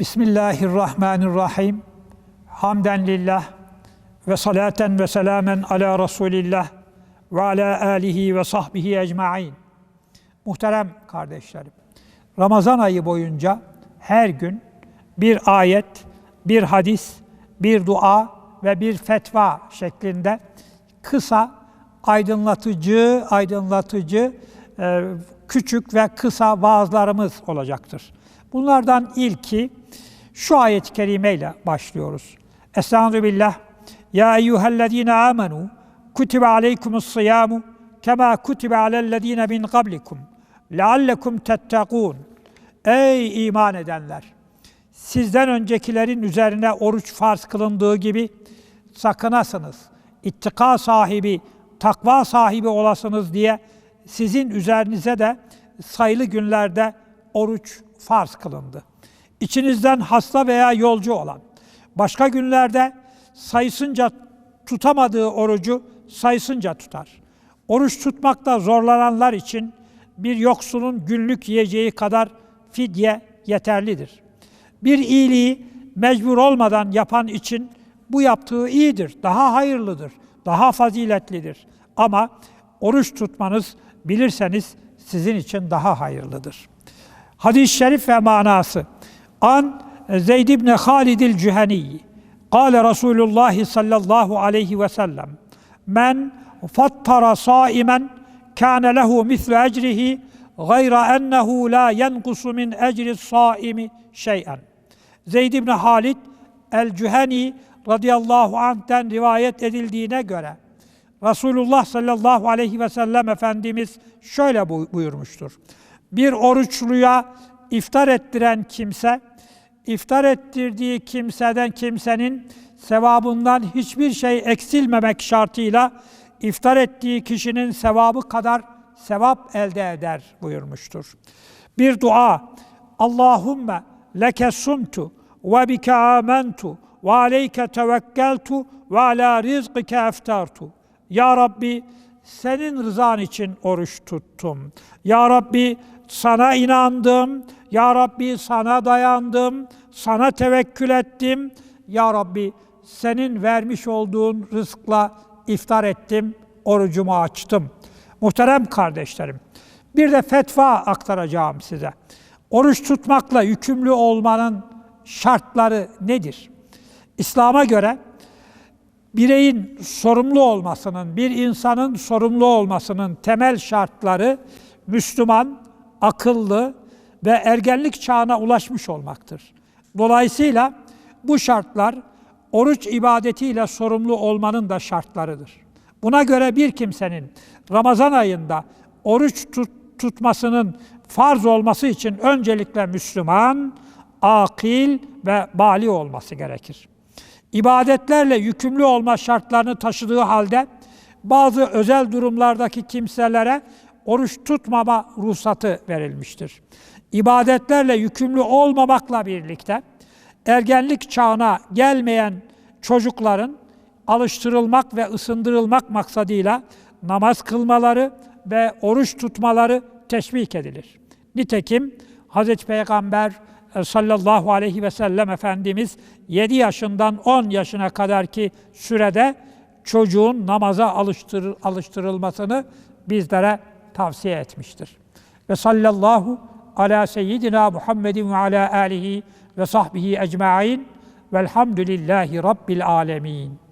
Bismillahirrahmanirrahim. Hamden lillah ve salaten ve selamen ala Resulillah ve ala alihi ve sahbihi ecmain. Muhterem kardeşlerim, Ramazan ayı boyunca her gün bir ayet, bir hadis, bir dua ve bir fetva şeklinde kısa, aydınlatıcı, aydınlatıcı, e, küçük ve kısa vaazlarımız olacaktır. Bunlardan ilki şu ayet-i kerimeyle başlıyoruz. Estaizu billah. Ya eyyühellezine amenu kutibe aleykumus siyamu kema kutibe alellezine min qablikum leallekum tettekûn. Ey iman edenler! Sizden öncekilerin üzerine oruç farz kılındığı gibi sakınasınız. İttika sahibi, takva sahibi olasınız diye sizin üzerinize de sayılı günlerde oruç farz kılındı. İçinizden hasta veya yolcu olan, başka günlerde sayısınca tutamadığı orucu sayısınca tutar. Oruç tutmakta zorlananlar için bir yoksulun günlük yiyeceği kadar fidye yeterlidir. Bir iyiliği mecbur olmadan yapan için bu yaptığı iyidir, daha hayırlıdır, daha faziletlidir. Ama oruç tutmanız bilirseniz sizin için daha hayırlıdır. Hadis-i şerif ve manası. An Zeyd ibn Halid el-Cüheni. Kale Resulullah sallallahu aleyhi ve sellem. Men fattara saimen kâne lehu mislu ecrihi gayra ennehu la yenkusu min ecri saimi şey'en. Zeyd ibn Halid el-Cüheni radıyallahu anh'ten rivayet edildiğine göre Resulullah sallallahu aleyhi ve sellem Efendimiz şöyle buyurmuştur. Bir oruçluya iftar ettiren kimse, iftar ettirdiği kimseden kimsenin sevabından hiçbir şey eksilmemek şartıyla iftar ettiği kişinin sevabı kadar sevap elde eder buyurmuştur. Bir dua, Allahümme leke sumtu ve bike amentu ve aleyke tevekkeltu ve ala rizqike eftartu. Ya Rabbi senin rızan için oruç tuttum. Ya Rabbi sana inandım. Ya Rabbi sana dayandım. Sana tevekkül ettim. Ya Rabbi senin vermiş olduğun rızkla iftar ettim. Orucumu açtım. Muhterem kardeşlerim, bir de fetva aktaracağım size. Oruç tutmakla yükümlü olmanın şartları nedir? İslam'a göre bireyin sorumlu olmasının, bir insanın sorumlu olmasının temel şartları Müslüman, akıllı ve ergenlik çağına ulaşmış olmaktır. Dolayısıyla bu şartlar oruç ibadetiyle sorumlu olmanın da şartlarıdır. Buna göre bir kimsenin Ramazan ayında oruç tut, tutmasının farz olması için öncelikle Müslüman, akil ve bali olması gerekir ibadetlerle yükümlü olma şartlarını taşıdığı halde bazı özel durumlardaki kimselere oruç tutmama ruhsatı verilmiştir. İbadetlerle yükümlü olmamakla birlikte ergenlik çağına gelmeyen çocukların alıştırılmak ve ısındırılmak maksadıyla namaz kılmaları ve oruç tutmaları teşvik edilir. Nitekim Hazreti Peygamber sallallahu aleyhi ve sellem Efendimiz 7 yaşından 10 yaşına kadarki sürede çocuğun namaza alıştır, alıştırılmasını bizlere tavsiye etmiştir. Ve sallallahu ala seyyidina Muhammedin ve ala alihi ve sahbihi ecmain velhamdülillahi rabbil alemin.